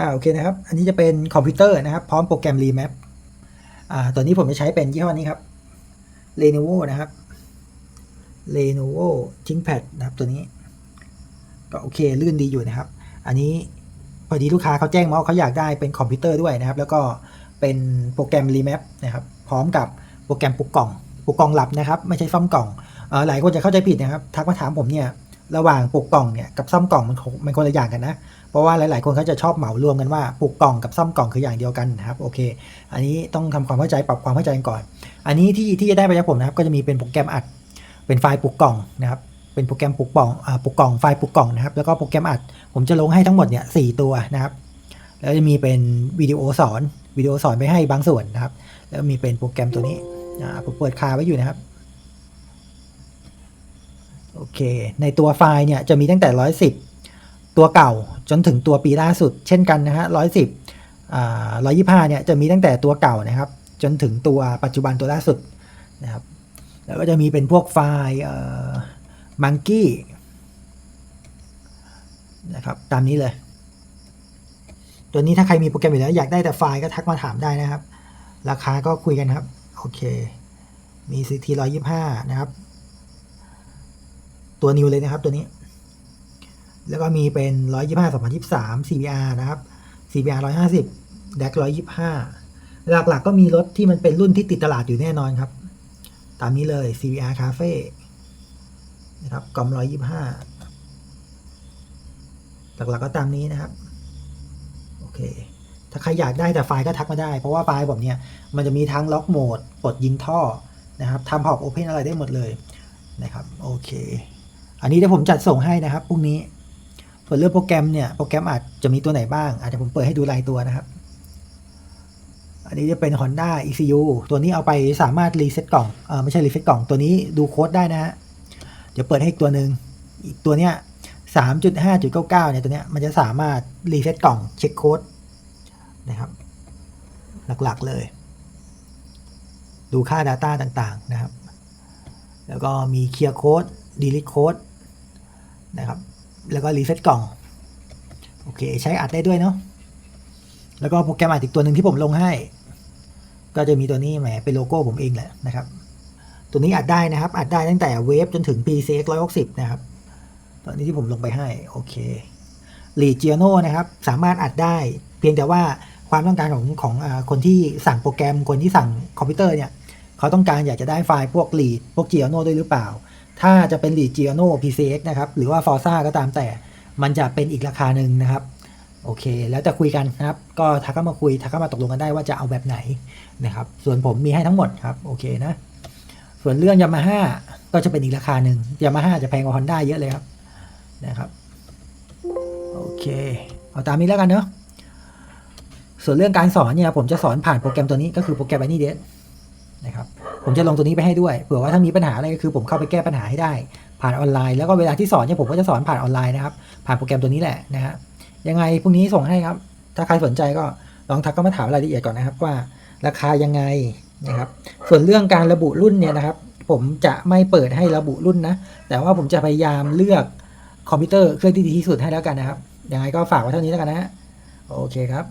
อ่าโอเคนะครับ อันนี้จะเป็นคอมพิวเตอร์นะครับ พร้อมโปรแกรม Remap อ่าตัวนี้ผมจะใช้เป็นยี่ห้อนี้ครับ Lenovo นะครับ Lenovo ThinkPad นะครับตัวนี้ก็โอเคลื่นดีอยู่นะครับ อันนี้พอดีลูกค้าเขาแจ้งมาว่าเขาอยากได้เป็นคอมพิวเตอร์ด้วยนะครับ แล้วก็เป็นโปรแกรม Remap นะครับ พร้อมกับโปรแกรมปลุกกล่องปลุกกล่องหลับนะครับ ไม่ใช่ซ่อมกล่องอหลายคนจะเข้าใจผิดนะครับ ทักมาถามผมเนี่ย ระหว่างปลุกกล่องเนี่ยกับซ่อมกล่องมันคงมันคนละอย่างกันนะ เพราะว่าหลาย ๆ คนเขาจะชอบเหมารวมกันว่าปลูกกล่องกับซ่อมกล่องคืออย่างเดียวกันนะครับโอเค อันนี้ต้องทำความเข้าใจปรับความเข้าใจกันก่อน อันนี้ที่ที่จะได้ไปจากผมนะครับก็จะมีเป็นโปรแกรมอัด เป็นไฟล์ปลูกกล่องนะครับเป็นโปรแกรมปลูกกล่องอ่าปลูกกล่องไฟล์ปลูกกล่องนะครับแล้วก็โปรแกรมอัด ผมจะลงให้ทั้งหมดเนี่ยสตัวนะครับแล้วจะมีเป็นวิดีโอสอนวิดีโอสอนไปให้บางส่วนนะครับ แล้วมีเป็นโปรแกรมตัวนี้อ่าผมเปิดคาไว้อยู่นะครับ โอเค ในตัวไฟล์เนี่ยจะมีตั้งแต่ 110 ตัวเก่าจนถึงตัวปีล่าสุด เช่นกันนะฮะ110อ่า125เนี่ยจะมีตั้งแต่ตัวเก่านะครับ จนถึงตัวปัจจุบันตัวล่าสุดนะครับ แล้วก็จะมีเป็นพวกไฟล์มังกี้นะครับ ตามนี้เลย ตัวนี้ถ้าใครมีโปรแกรมอยู่แล้วอยากได้แต่ไฟล์ก็ทักมาถามได้นะครับ ราคาก็คุยกันครับ โอเค มี CT 125นะครับ ตัวนิวเลยนะครับตัวนี้ แล้วก็มีเป็น 125 2023 CBR นะครับ CBR 150 DAC 125 หลักๆก็มีรถที่มันเป็นรุ่นที่ติดตลาดอยู่แน่นอนครับ ตามนี้เลย CBR Cafe นะครับกอม 125 หลักๆก็ตามนี้นะครับ โอเคถ้าใครอยากได้แต่ไฟล์ก็ทักมาได้ เพราะว่าไฟล์ผมเนี่ย มันจะมีทั้งล็อกโหมดปลดยิงท่อนะครับทำพอบโอเพนอะไรได้หมดเลยนะครับ โอเค อันนี้เดี๋ยวผมจัดส่งให้นะครับพรุ่งนี้ ส่วนเรื่องโปรแกรมเนี่ย โปรแกรมอาจจะมีตัวไหนบ้าง อาจจะผมเปิดให้ดูรายตัวนะครับ อันนี้จะเป็น Honda ECU ตัวนี้เอาไปสามารถรีเซ็ตกล่องเออไม่ใช่รีเซ็ตกล่องตัวนี้ดูโค้ดได้นะฮะ เดี๋ยวเปิดให้อีกตัวหนึ่งอีกตัวเนี้ยสามจุดห้าจุดเก้าเก้าเนี่ยตัวเนี้ยมันจะสามารถรีเซ็ตกล่องเช็คโค้ดนะครับ หลักๆเลย ดูค่า Data ต่างๆนะครับ แล้วก็มีเคลียร์โค้ด delete โค้ด นะครับ แล้วก็รีเซ็ตกล่อง โอเค ใช้อัดได้ด้วยเนาะ แล้วก็โปรแกรมอัดอีกตัวหนึ่งที่ผมลงให้ ก็จะมีตัวนี้แหมเป็นโลโก้ผมเองแหละนะครับ ตัวนี้อัดได้นะครับ อัดได้ตั้งแต่เวฟจนถึง PCX 160 นะครับตอนนี้ที่ผมลงไปให้ โอเค l e g i o n o นนะครับ สามารถอัดได้ เพียงแต่ว่าความต้องการของของอคนที่สั่งโปรแกรมคนที่สั่งคอมพิวเตอร์เนี่ย เขาต้องการอยากจะได้ไฟล์พวก lead พวก g i o n o ด้วยหรือเปล่า ถ้าจะเป็น lead g i o n o PCX นะครับ หรือว่า Forza ก็ตามแต่ มันจะเป็นอีกราคาหนึ่งนะครับ โอเค แล้วจะคุยกันนะครับ ก็ทักเข้ามาคุย ทักเข้ามาตกลงกันได้ว่าจะเอาแบบไหนนะครับ ส่วนผมมีให้ทั้งหมดครับ โอเคนะ ส่วนเรื่องยามาฮ่าก็จะเป็นอีกราคาหนึ่งยามาฮ่าจะแพงกว่าฮอนด้าเยอะเลยครับ นะครับ โอเค เอาตามนี้แล้วกันเนาะ ส่วนเรื่องการสอนเนี่ยผมจะสอนผ่านโปรแกรมตัวนี้ก็คือโปรแกรม a n y d e นะครับ ผมจะลงตัวนี้ไปให้ด้วยเผื่อว่าถ้ามีปัญหาอะไรก็คือผมเข้าไปแก้ปัญหาให้ได้ ผ่านออนไลน์แล้วก็เวลาที่สอนเนี่ยผมก็จะสอนผ่านออนไลน์นะครับผ่านโปรแกรมตัวนี้แหละนะฮะยังไงพรุ่งนี้ส่งให้ครับ ถ้าใครสนใจก็ลองทักก็มาถามรายละเอียดก่อนนะครับว่า ราคายังไงนะครับ ส่วนเรื่องการระบุรุ่นเนี่ยนะครับ ผมจะไม่เปิดให้ระบุรุ่นนะ แต่ว่าผมจะพยายามเลือกคอมพิวเตอร์เครื่องที่ดีที่สุดให้แล้วกันนะครับยังไงก็ฝากไว้เท่านี้แล้วกันนะฮะโอเคครับ